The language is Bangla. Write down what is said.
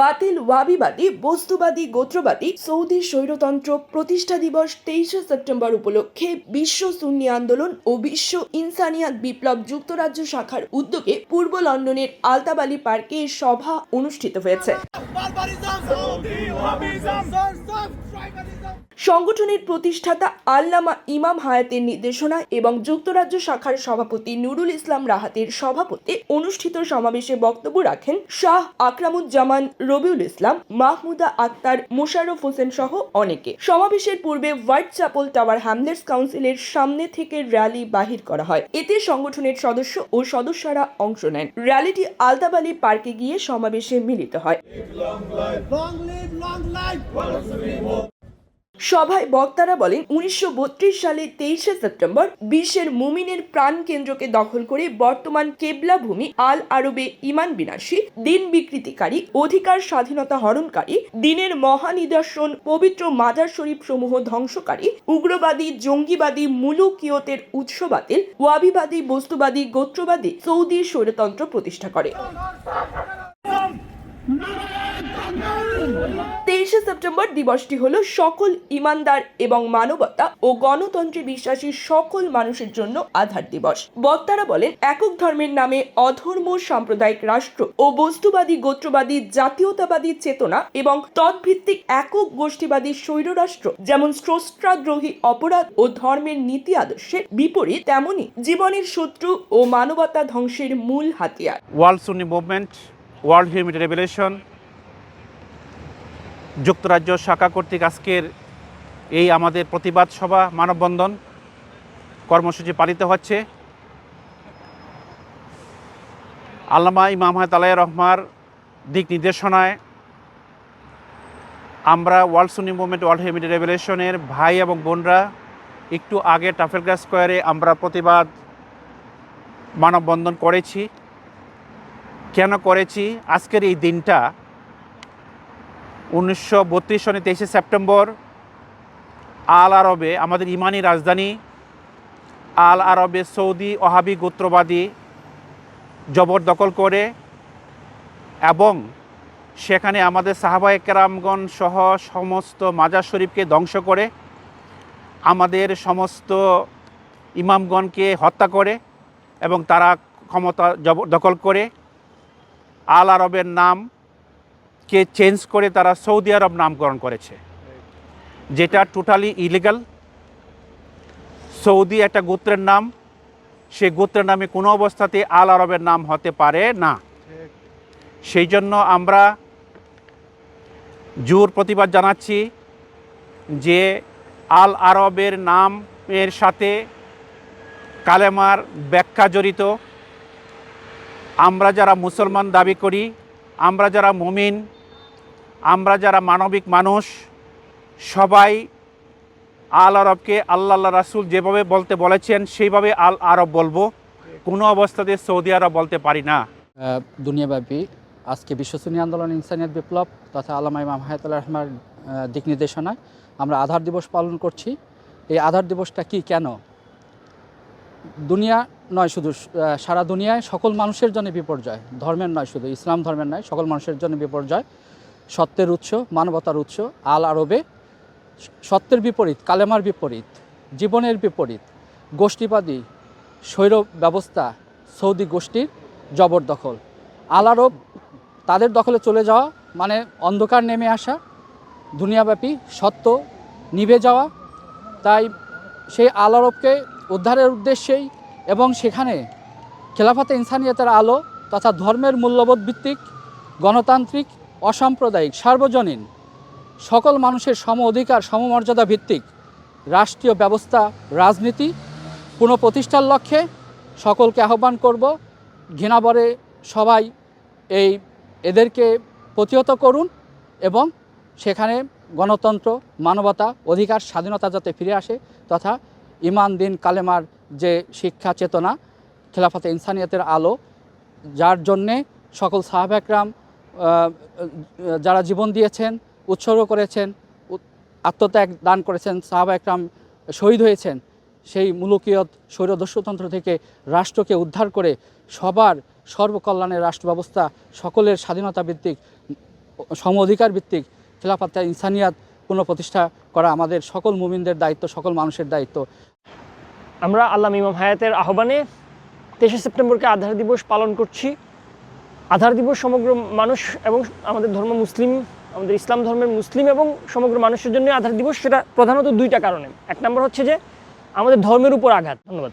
বাতিল ওয়াবিবাদী, বস্তুবাদী, গোত্রবাদী সৌদি স্বৈরতন্ত্র প্রতিষ্ঠা দিবস তেইশে সেপ্টেম্বর উপলক্ষে বিশ্ব সুন্নি আন্দোলন ও বিশ্ব ইনসানিয়াত বিপ্লব যুক্তরাজ্য শাখার উদ্যোগে পূর্ব লন্ডনের আলতাবালি পার্কে সভা অনুষ্ঠিত হয়েছে। সংগঠনের প্রতিষ্ঠাতা আল্লামা ইমাম হায়াতের নির্দেশনা এবং যুক্তরাজ্য শাখার সভাপতি নুরুল ইসলাম রাহাতের সভাপতি অনুষ্ঠিত সমাবেশে বক্তব্য রাখেন শাহ আকরামুজ্জামান রবিউল ইসলাম মাহমুদা আক্তার মোশাররফ হোসেন সহ অনেকে সমাবেশের পূর্বে হোয়াইট চ্যাপল টাওয়ার হ্যামলেটস কাউন্সিলের সামনে থেকে র্যালি বাহির করা হয় এতে সংগঠনের সদস্য ও সদস্যরা অংশ নেন র্যালিটি আলতাবালি পার্কে গিয়ে সমাবেশে মিলিত হয় সভায় বক্তারা বলেন, উনিশশো সালে তেইশে সেপ্টেম্বর বিশ্বের মুমিনের প্রাণ কেন্দ্রকে দখল করে বর্তমান কেবলা ভূমি আল আরবে ইমান বিনাশী, দিন বিকৃতিকারী, অধিকার স্বাধীনতা হরণকারী, দিনের মহানিদর্শন, পবিত্র মাজার শরীফ সমূহ ধ্বংসকারী, উগ্রবাদী, জঙ্গিবাদী, মুলুকিয়তের উৎস বাতিল, ওয়াবিবাদী, বস্তুবাদী, গোত্রবাদী সৌদি স্বৈরতন্ত্র প্রতিষ্ঠা করে। তেইশে সেপ্টেম্বর দিবসটি হলো সকল ইমানদার এবং মানবতা ও গণতন্ত্রে বিশ্বাসী সকল মানুষের জন্য আধার দিবস। বক্তারা বলেন, একক ধর্মের নামে অধর্ম, সাম্প্রদায়িক রাষ্ট্র ও বস্তুবাদী, গোত্রবাদী, জাতীয়তাবাদী চেতনা এবং তৎভিত্তিক একক গোষ্ঠীবাদী স্বৈররাষ্ট্র, যেমন স্রষ্টাদ্রোহী অপরাধ ও ধর্মের নীতি আদর্শের বিপরীত, তেমনি জীবনের শত্রু ও মানবতা ধ্বংসের মূল হাতিয়ার। World Sunni movement world human revolution যুক্তরাজ্য শাখা কর্তৃক আজকের এই আমাদের প্রতিবাদ সভা, মানববন্ধন কর্মসূচি পালিত হচ্ছে। আল্লামা ইমাম আলাই রহমার দিক নির্দেশনায় আমরা ওয়ার্ল্ড সুনি মুভমেন্ট ওয়ার্ল্ড হিউম্যান রেভলিউশনের ভাই এবং বোনরা একটু আগে টাফেলগ্রাস স্কোয়ারে আমরা প্রতিবাদ, মানববন্ধন করেছি। কেন করেছি? আজকের এই দিনটা উনিশশো বত্রিশ সনে তেইশে সেপ্টেম্বর, আল আরবে আমাদের ইমানি রাজধানী, আল আরবে সৌদি ওহাবি গোত্রবাদী জবরদখল করে এবং সেখানে আমাদের সাহাবা একরামগণ সহ সমস্ত মাজার শরীফকে ধ্বংস করে আমাদের সমস্ত ইমামগণকে হত্যা করে এবং তারা ক্ষমতা জব- দখল করে। আল আরবের নামকে চেঞ্জ করে তারা সৌদি আরব নামকরণ করেছে। যেটা টোটালি ইলিগাল সৌদি একটা গোত্রের নাম সেই গোত্রের নামে কোনো অবস্থাতে আল আরবের নাম হতে পারে না। সেই জন্য আমরা জোর প্রতিবাদ জানাচ্ছি যে আল আরবের নামের সাথে কালেমার ব্যাখ্যা জড়িত। আমরা যারা মুসলমান দাবি করি আমরা যারা মুমিন, আমরা যারা মানবিক মানুষ, সবাই আল আরবকে আল্লাহ আল্লাহ রাসুল যেভাবে বলতে বলেছেন, সেইভাবে আল আরব বলব। কোনো অবস্থাতে সৌদি আরব বলতে পারি না। দুনিয়াব্যাপী। আজকে বিশ্বসুনী আন্দোলন ইনসানিয়ত বিপ্লব তথা আলামা ইমাম হায়াতুল্লাহ রহমার দিক নির্দেশনায় আমরা আধার দিবস পালন করছি। এই আধার দিবসটা কি, কেন? দুনিয়া নয় শুধু সারা দুনিয়ায় সকল মানুষের জন্য বিপর্যয়। ধর্মের নয় শুধু, ইসলাম ধর্মের নয়, সকল মানুষের জন্য বিপর্যয়। সত্যের উৎস, মানবতার উৎস, আল আরবে সত্যের বিপরীত, কালেমার বিপরীত, জীবনের বিপরীত, গোষ্ঠীবাদী স্বৈর ব্যবস্থা, সৌদি গোষ্ঠীর জবরদখল। আল আরব তাদের দখলে চলে যাওয়া মানে অন্ধকার নেমে আসা, দুনিয়াব্যাপী সত্য নিভে যাওয়া। তাই সেই আল আরবকে উদ্ধারের উদ্দেশ্যেই এবং সেখানে খেলাফাতে ইনসানিয়তের আলো তথা ধর্মের মূল্যবোধ ভিত্তিক, গণতান্ত্রিক, অসাম্প্রদায়িক, সার্বজনীন, সকল মানুষের সম অধিকার সমমর্যাদা ভিত্তিক রাষ্ট্রীয় ব্যবস্থা, রাজনীতি, পুনঃপ্রতিষ্ঠার লক্ষ্যে সকলকে আহ্বান করব। ঘৃণাবরে সবাই এই এদেরকে প্রতিহত করুন এবং সেখানে গণতন্ত্র, মানবতা, অধিকার, স্বাধীনতা যাতে ফিরে আসে তথা ইমান, দিন, কালেমার যে শিক্ষা চেতনা, খেলাফতে ইনসানিয়তের আলো, যার জন্যে সকল সাহাবাকরাম যারা জীবন দিয়েছেন, উৎসর্গ করেছেন আত্মত্যাগ দান করেছেন, সাহাবা একরাম শহীদ হয়েছেন, সেই মুলুকিয়ত স্বৈরদস্যুতন্ত্র থেকে রাষ্ট্রকে উদ্ধার করে সবার সর্বকল্যাণের রাষ্ট্র ব্যবস্থা সকলের স্বাধীনতা ভিত্তিক সম অধিকার ভিত্তিক খেলাফাত্তা ইনসানিয়াত পুনঃপ্রতিষ্ঠা করা আমাদের সকল মুমিনদের দায়িত্ব, সকল মানুষের দায়িত্ব। আমরা আল্লাহ ইমাম হায়াতের আহ্বানে তেইশে সেপ্টেম্বরকে আধার দিবস পালন করছি। আধার দিবস সমগ্র মানুষ এবং আমাদের ধর্ম মুসলিম, আমাদের ইসলাম ধর্মের মুসলিম এবং সমগ্র মানুষের জন্য আধার দিবস, সেটা প্রধানত দুইটা কারণে। এক নম্বর হচ্ছে যে আমাদের ধর্মের উপর আঘাত। ধন্যবাদ।